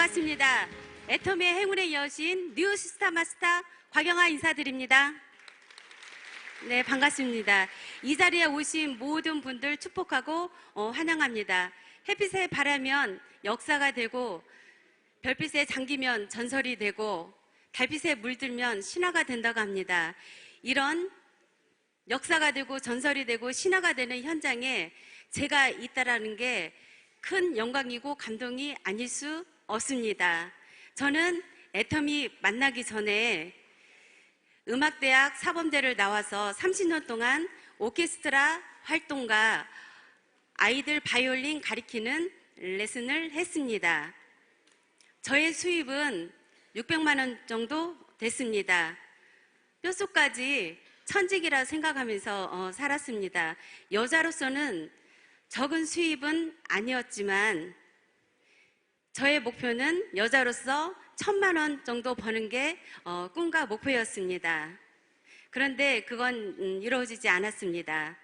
반갑습니다. 애터미의 행운의 여신 뉴 스타 마스터 곽영아 인사드립니다. 네, 반갑습니다. 이 자리에 오신 모든 분들 축복하고 어, 환영합니다. 햇빛에 바라면 역사가 되고 별빛에 잠기면 전설이 되고 달빛에 물들면 신화가 된다고 합니다. 이런 역사가 되고 전설이 되고 신화가 되는 현장에 제가 있다라는 게 큰 영광이고 감동이 아닐 수 없습니다. 저는 애터미 만나기 전에 음악대학 사범대를 나와서 30년 동안 오케스트라 활동가 아이들 바이올린 가리키는 레슨을 했습니다. 저의 수입은 600만 원 정도 됐습니다. 뼛속까지 천직이라 생각하면서 어, 살았습니다. 여자로서는 적은 수입은 아니었지만 저의 목표는 여자로서 천만 원 정도 버는 게 어, 꿈과 목표였습니다. 그런데 그건 음, 이루어지지 않았습니다.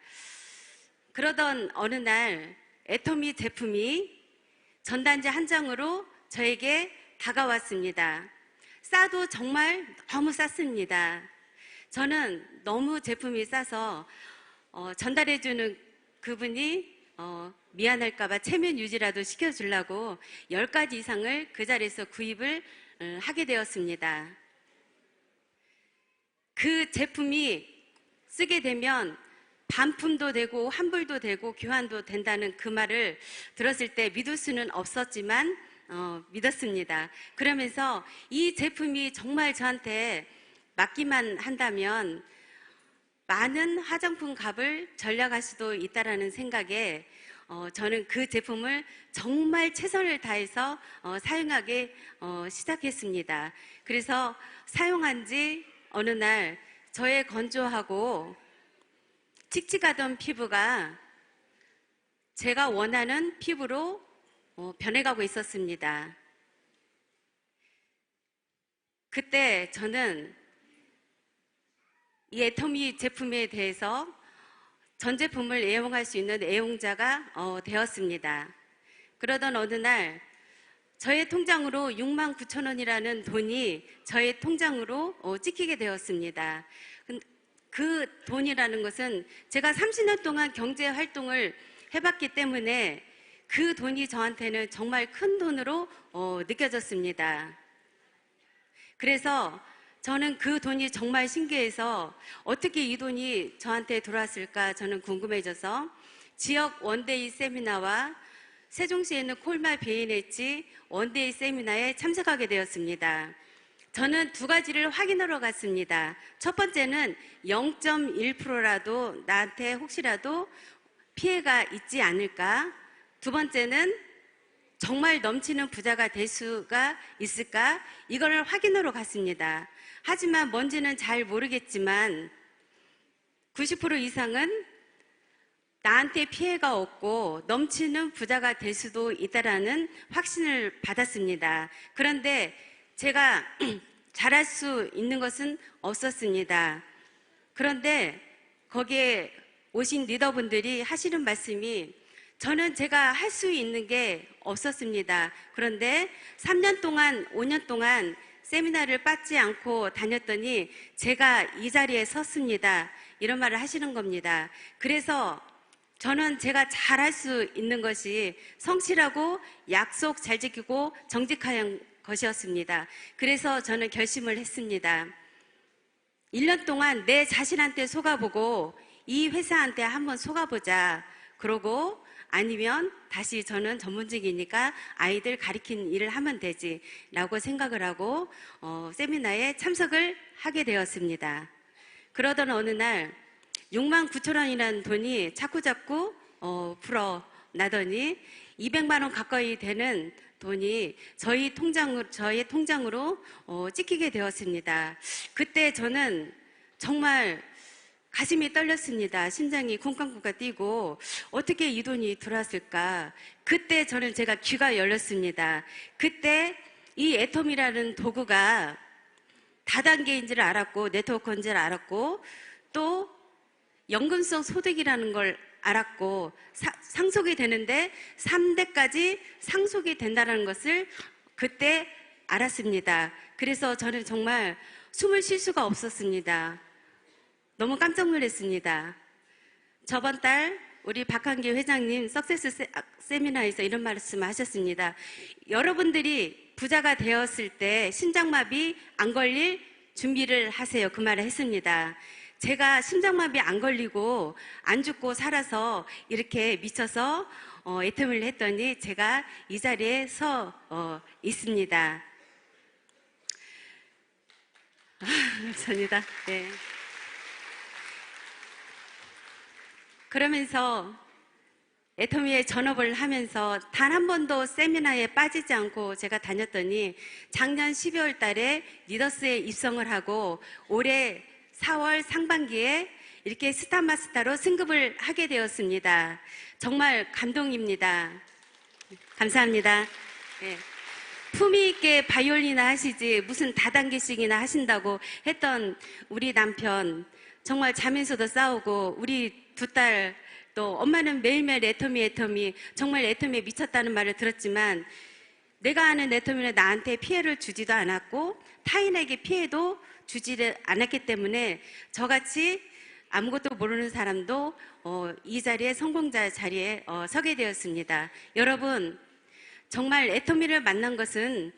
그러던 어느 날 애터미 제품이 전단지 한 장으로 저에게 다가왔습니다. 싸도 정말 너무 쌌습니다. 저는 너무 제품이 싸서 어, 전달해주는 그분이 어, 미안할까봐 체면 유지라도 시켜주려고 10가지 이상을 그 자리에서 구입을 어, 하게 되었습니다. 그 제품이 쓰게 되면 반품도 되고 환불도 되고 교환도 된다는 그 말을 들었을 때 믿을 수는 없었지만 어, 믿었습니다. 그러면서 이 제품이 정말 저한테 맞기만 한다면 많은 화장품 값을 절약할 수도 있다라는 생각에 어, 저는 그 제품을 정말 최선을 다해서 어, 사용하기 어, 시작했습니다. 그래서 사용한 지 어느 날 저의 건조하고 칙칙하던 피부가 제가 원하는 피부로 어, 변해가고 있었습니다. 그때 저는 이 애터미 제품에 대해서 전 제품을 애용할 수 있는 애용자가 어, 되었습니다. 그러던 어느 날 저의 통장으로 6만 9천 원이라는 돈이 저의 통장으로 어, 찍히게 되었습니다. 근- 그 돈이라는 것은 제가 30년 동안 경제 활동을 해봤기 때문에 그 돈이 저한테는 정말 큰 돈으로 어, 느껴졌습니다. 그래서 저는 그 돈이 정말 신기해서 어떻게 이 돈이 저한테 들어왔을까 저는 궁금해져서 지역 원데이 세미나와 세종시에 있는 콜마 베이네치 원데이 세미나에 참석하게 되었습니다. 저는 두 가지를 확인하러 갔습니다. 첫 번째는 0.1%라도 나한테 혹시라도 피해가 있지 않을까? 두 번째는 정말 넘치는 부자가 될 수가 있을까? 이거를 확인하러 갔습니다. 하지만 뭔지는 잘 모르겠지만 90% 이상은 나한테 피해가 없고 넘치는 부자가 될 수도 있다라는 확신을 받았습니다. 그런데 제가 잘할 수 있는 것은 없었습니다. 그런데 거기에 오신 리더분들이 하시는 말씀이 저는 제가 할 수 있는 게 없었습니다. 그런데 3년 동안, 5년 동안 세미나를 빠지 않고 다녔더니 제가 이 자리에 섰습니다. 이런 말을 하시는 겁니다. 그래서 저는 제가 잘할 수 있는 것이 성실하고 약속 잘 지키고 정직한 것이었습니다. 그래서 저는 결심을 했습니다. 1년 동안 내 자신한테 속아보고 이 회사한테 한번 속아보자. 그러고 아니면 다시 저는 전문직이니까 아이들 가리킨 일을 하면 되지. 라고 생각을 하고 어, 세미나에 참석을 하게 되었습니다. 그러던 어느 날 6만 9천 원이라는 돈이 자꾸 자꾸 어, 풀어 나더니 200만 원 가까이 되는 돈이 저희 통장으로 저의 통장으로 어, 찍히게 되었습니다. 그때 저는 정말 가슴이 떨렸습니다. 심장이 쿵쾅쿵쾅 뛰고 어떻게 이 돈이 들어왔을까? 그때 저는 제가 귀가 열렸습니다. 그때 이 애톰이라는 도구가 다단계인지를 알았고 네트워크인지를 알았고 또 연금성 소득이라는 걸 알았고 사- 상속이 되는데 3대까지 상속이 된다는 것을 그때 알았습니다. 그래서 저는 정말 숨을 쉴 수가 없었습니다. 너무 깜짝 놀랐습니다. 저번 달 우리 박한기 회장님 석세스 세- 아, 세미나에서 이런 말씀을 하셨습니다. 여러분들이 부자가 되었을 때 심장마비 안 걸릴 준비를 하세요. 그 말을 했습니다. 제가 심장마비 안 걸리고 안 죽고 살아서 이렇게 미쳐서 어, 애텀을 했더니 제가 이 자리에 서 어, 있습니다. 아, 감사합니다. 네. 그러면서 애터미에 전업을 하면서 단 한 번도 세미나에 빠지지 않고 제가 다녔더니 작년 12월 달에 리더스에 입성을 하고 올해 4월 상반기에 이렇게 스타마스타로 승급을 하게 되었습니다. 정말 감동입니다. 감사합니다. 네. 품위 있게 바이올린이나 하시지 무슨 다단계씩이나 하신다고 했던 우리 남편 정말 자면서도 싸우고 우리 두 딸 또 엄마는 매일매일 애터미 애터미 정말 애터미에 미쳤다는 말을 들었지만 내가 아는 애터미는 나한테 피해를 주지도 않았고 타인에게 피해도 주지를 않았기 때문에 저같이 아무것도 모르는 사람도 어, 이 자리에 성공자 자리에 어, 서게 되었습니다. 여러분 정말 애터미를 만난 것은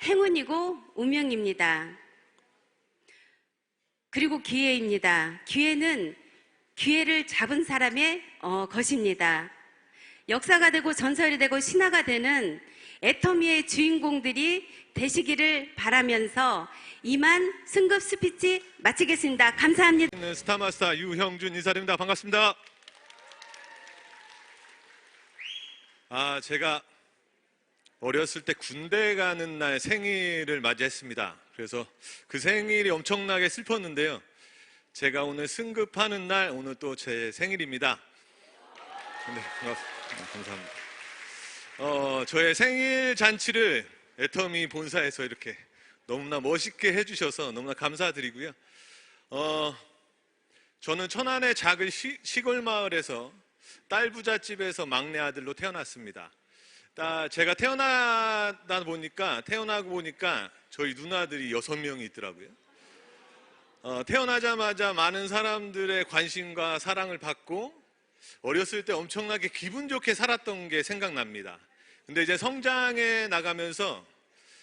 행운이고 운명입니다. 그리고 기회입니다. 기회는 기회를 잡은 사람의 어, 것입니다. 역사가 되고 전설이 되고 신화가 되는 애터미의 주인공들이 되시기를 바라면서 이만 승급 스피치 마치겠습니다. 감사합니다. 있는 스타마스터 유형준 인사드립니다. 반갑습니다. 아, 제가 어렸을 때 군대 가는 날 생일을 맞이했습니다. 그래서 그 생일이 엄청나게 슬펐는데요. 제가 오늘 승급하는 날 오늘 또 제 생일입니다. 네. 감사합니다. 어, 저의 생일 잔치를 애터미 본사에서 이렇게 너무나 멋있게 해주셔서 너무나 감사드리고요. 어, 저는 천안의 작은 시, 시골 마을에서 딸 부잣집에서 막내 아들로 태어났습니다. 따- 제가 태어나다 보니까 태어나고 보니까 저희 누나들이 여섯 명이 있더라고요. 어, 태어나자마자 많은 사람들의 관심과 사랑을 받고 어렸을 때 엄청나게 기분 좋게 살았던 게 생각납니다. 근데 이제 성장해 나가면서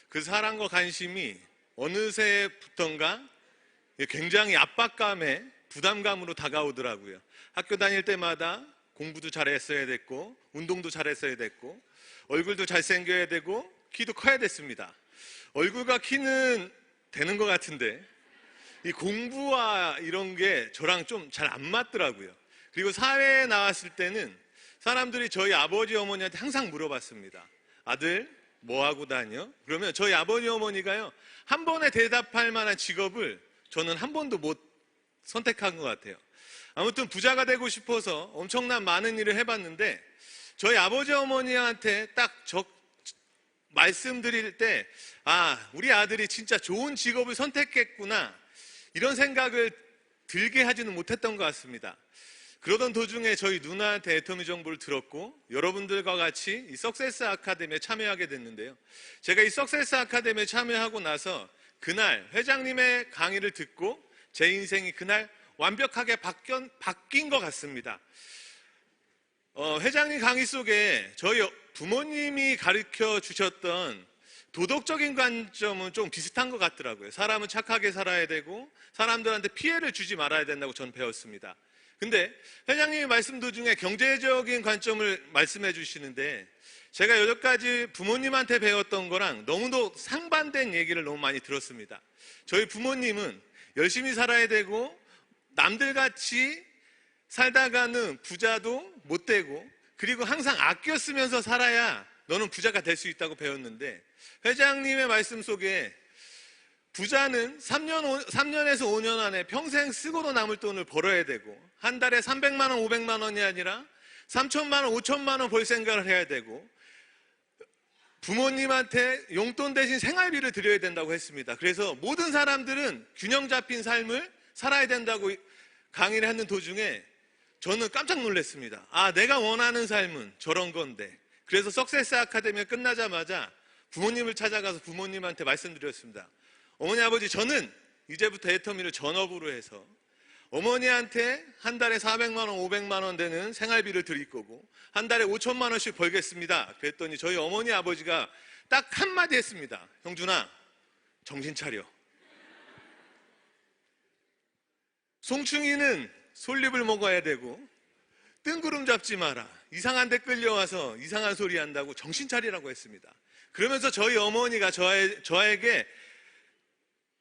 그 사랑과 관심이 어느새부턴가 굉장히 압박감에 부담감으로 다가오더라고요. 학교 다닐 때마다 공부도 잘했어야 됐고, 운동도 잘했어야 됐고, 얼굴도 잘생겨야 되고, 키도 커야 됐습니다. 얼굴과 키는 되는 것 같은데, 이 공부와 이런 게 저랑 좀 잘 안 맞더라고요. 그리고 사회에 나왔을 때는 사람들이 저희 아버지 어머니한테 항상 물어봤습니다. 아들, 뭐 하고 다녀? 그러면 저희 아버지 어머니가요, 한 번에 대답할 만한 직업을 저는 한 번도 못 선택한 것 같아요. 아무튼 부자가 되고 싶어서 엄청난 많은 일을 해봤는데, 저희 아버지 어머니한테 딱 적, 말씀드릴 때, 아, 우리 아들이 진짜 좋은 직업을 선택했구나. 이런 생각을 들게 하지는 못했던 것 같습니다. 그러던 도중에 저희 누나한테 애터미 정보를 들었고 여러분들과 같이 이 석세스 아카데미에 참여하게 됐는데요. 제가 이 석세스 아카데미에 참여하고 나서 그날 회장님의 강의를 듣고 제 인생이 그날 완벽하게 바뀐, 바뀐 것 같습니다. 어, 회장님 강의 속에 저희 부모님이 가르쳐 주셨던 도덕적인 관점은 좀 비슷한 것 같더라고요. 사람은 착하게 살아야 되고 사람들한테 피해를 주지 말아야 된다고 전 배웠습니다. 근데 회장님이 말씀 도중에 경제적인 관점을 말씀해 주시는데 제가 여기까지 부모님한테 배웠던 거랑 너무도 상반된 얘기를 너무 많이 들었습니다. 저희 부모님은 열심히 살아야 되고 남들 같이 살다가는 부자도 못 되고 그리고 항상 아껴 쓰면서 살아야 너는 부자가 될 수 있다고 배웠는데 회장님의 말씀 속에 부자는 3년, 3년에서 5년 안에 평생 쓰고도 남을 돈을 벌어야 되고 한 달에 300만 원, 500만 원이 아니라 3천만 원, 5천만 원 벌 생각을 해야 되고 부모님한테 용돈 대신 생활비를 드려야 된다고 했습니다. 그래서 모든 사람들은 균형 잡힌 삶을 살아야 된다고 강의를 하는 도중에 저는 깜짝 놀랐습니다. 아, 내가 원하는 삶은 저런 건데. 그래서 석세스 아카데미가 끝나자마자 부모님을 찾아가서 부모님한테 말씀드렸습니다. 어머니 아버지 저는 이제부터 애터미를 전업으로 해서 어머니한테 한 달에 400만 원, 500만 원 되는 생활비를 드릴 거고 한 달에 5천만 원씩 벌겠습니다. 그랬더니 저희 어머니 아버지가 딱 한마디 했습니다. 형준아, 정신 차려. 송충이는 솔잎을 먹어야 되고 뜬구름 잡지 마라. 이상한 데 끌려와서 이상한 소리 한다고 정신 차리라고 했습니다. 그러면서 저희 어머니가 저에, 저에게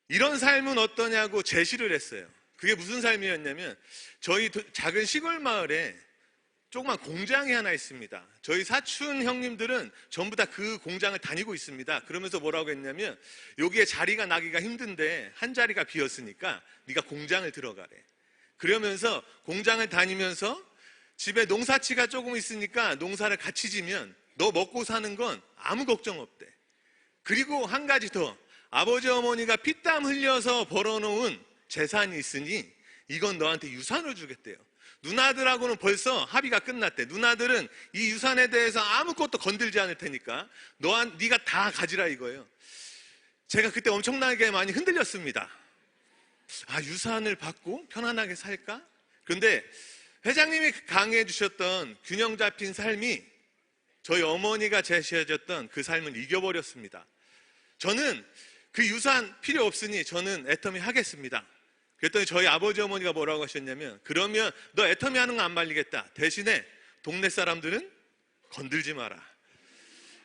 이런 삶은 어떠냐고 제시를 했어요. 그게 무슨 삶이었냐면 저희 도- 작은 시골 마을에 조그만 공장이 하나 있습니다. 저희 사촌 형님들은 전부 다 그 공장을 다니고 있습니다. 그러면서 뭐라고 했냐면 여기에 자리가 나기가 힘든데 한 자리가 비었으니까 네가 공장을 들어가래. 그러면서 공장을 다니면서 집에 농사치가 조금 있으니까 농사를 같이 지면 너 먹고 사는 건 아무 걱정 없대. 그리고 한 가지 더 아버지 어머니가 피땀 흘려서 벌어놓은 재산이 있으니 이건 너한테 유산을 주겠대요. 누나들하고는 벌써 합의가 끝났대. 누나들은 이 유산에 대해서 아무것도 건들지 않을 테니까 너한 네가 다 가지라 이거예요. 제가 그때 엄청나게 많이 흔들렸습니다. 아 유산을 받고 편안하게 살까? 그런데 회장님이 강의해 주셨던 균형 잡힌 삶이 저희 어머니가 제시해줬던 그 삶을 이겨버렸습니다. 저는 그 유산 필요 없으니 저는 애터미 하겠습니다. 그랬더니 저희 아버지 어머니가 뭐라고 하셨냐면 그러면 너 애터미 하는 거 안 말리겠다. 대신에 동네 사람들은 건들지 마라.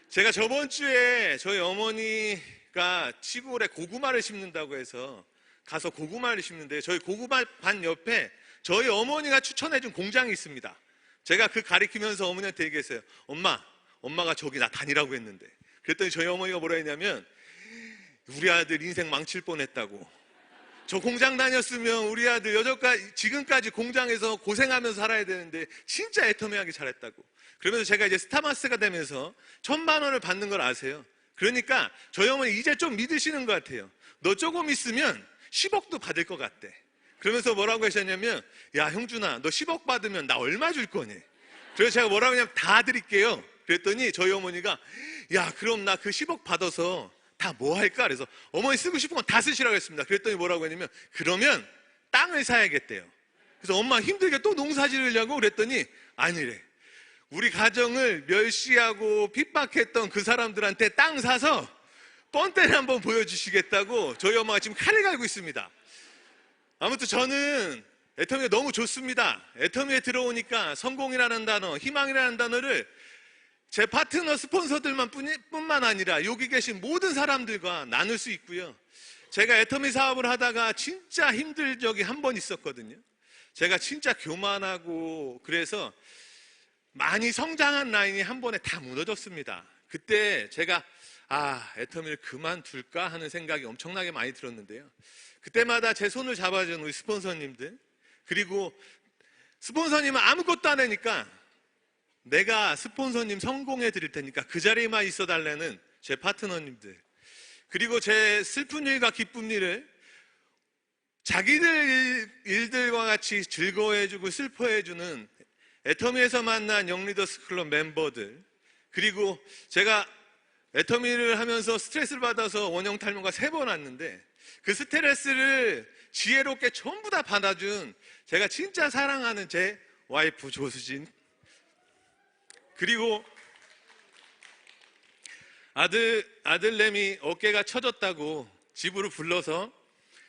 제가 저번 주에 저희 어머니가 시골에 고구마를 심는다고 해서 가서 고구마를 심는데 저희 고구마 반 옆에 저희 어머니가 추천해준 공장이 있습니다. 제가 그 가리키면서 어머니한테 얘기했어요. 엄마, 엄마가 저기 나 다니라고 했는데. 그랬더니 저희 어머니가 뭐라 했냐면 우리 아들 인생 망칠 뻔 했다고. 저 공장 다녔으면 우리 아들 여전까지 지금까지 공장에서 고생하면서 살아야 되는데 진짜 애터미하게 잘했다고. 그러면서 제가 이제 스타마스가 되면서 천만 원을 받는 걸 아세요. 그러니까 저희 어머니 이제 좀 믿으시는 것 같아요. 너 조금 있으면 10억도 받을 것 같대. 그러면서 뭐라고 하셨냐면 야 형준아 너 10억 받으면 나 얼마 줄 거니? 그래서 제가 뭐라고 하냐면 다 드릴게요. 그랬더니 저희 어머니가 야 그럼 나 그 10억 받아서 다 뭐 할까? 그래서 어머니 쓰고 싶은 건 다 쓰시라고 했습니다. 그랬더니 뭐라고 했냐면 그러면 땅을 사야겠대요. 그래서 엄마 힘들게 또 농사 지으려고 그랬더니 아니래. 우리 가정을 멸시하고 핍박했던 그 사람들한테 땅 사서 뻔때를 한번 보여주시겠다고 저희 엄마가 지금 칼을 갈고 있습니다. 아무튼 저는 애터미가 너무 좋습니다. 애터미에 들어오니까 성공이라는 단어, 희망이라는 단어를 제 파트너 스폰서들만 뿐만 아니라 여기 계신 모든 사람들과 나눌 수 있고요. 제가 애터미 사업을 하다가 진짜 힘들 적이 한 번 있었거든요. 제가 진짜 교만하고 그래서 많이 성장한 라인이 한 번에 다 무너졌습니다. 그때 제가 아, 애터미를 그만둘까 하는 생각이 엄청나게 많이 들었는데요. 그때마다 제 손을 잡아준 우리 스폰서님들, 그리고 스폰서님은 아무것도 안 하니까 내가 스폰서님 성공해 드릴 테니까 그 자리에만 있어 달라는 제 파트너님들, 그리고 제 슬픈 일과 기쁜 일을 자기들 일- 일들과 같이 즐거워해주고 슬퍼해주는 애터미에서 만난 영리더스 클럽 멤버들, 그리고 제가 애터미를 하면서 스트레스를 받아서 원형 탈모가 세 번 왔는데 그 스트레스를 지혜롭게 전부 다 받아준 제가 진짜 사랑하는 제 와이프 조수진. 그리고 아들 아들내미 어깨가 처졌다고 집으로 불러서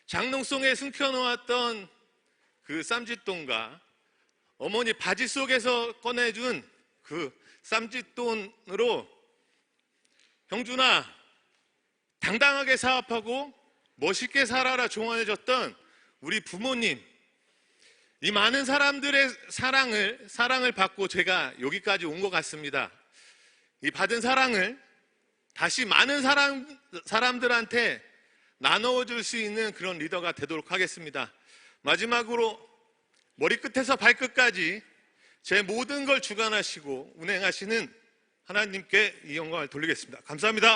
장롱송에 숨겨놓았던 그 쌈짓돈과 어머니 바지 속에서 꺼내준 그 쌈짓돈으로 형준아, 당당하게 사업하고 멋있게 살아라 조언해줬던 우리 부모님, 이 많은 사람들의 사랑을, 사랑을 받고 제가 여기까지 온 것 같습니다. 이 받은 사랑을 다시 많은 사람, 사람들한테 나누어줄 수 있는 그런 리더가 되도록 하겠습니다. 마지막으로 머리끝에서 발끝까지 제 모든 걸 주관하시고 운행하시는 하나님께 이 영광을 돌리겠습니다. 감사합니다.